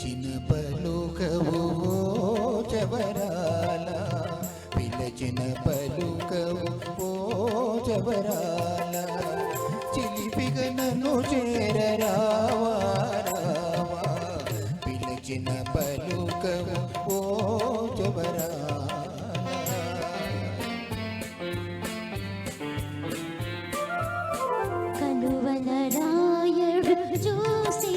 పిలిచిన పలుకవు ఓ జవరాల పిలిచిన పలుకవు ఓ జవరాల చిలిపిగ నన్ను చేరరావా రావా పిలిచిన పలుకవు ఓ జవరాల కలువల చూసి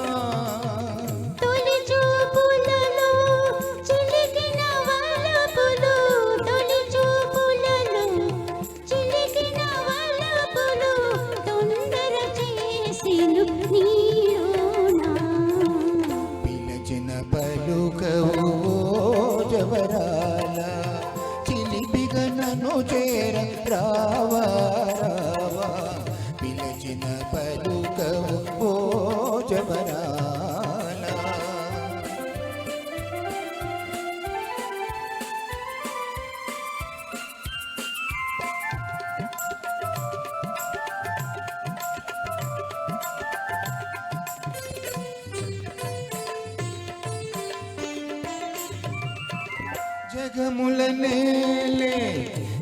చేర రావా రావా. పిలచిన పలుకవు ఓ జవరాల జగముల నేలే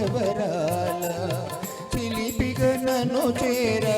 కలవరాల పిలిపిగ నన్ను చేరా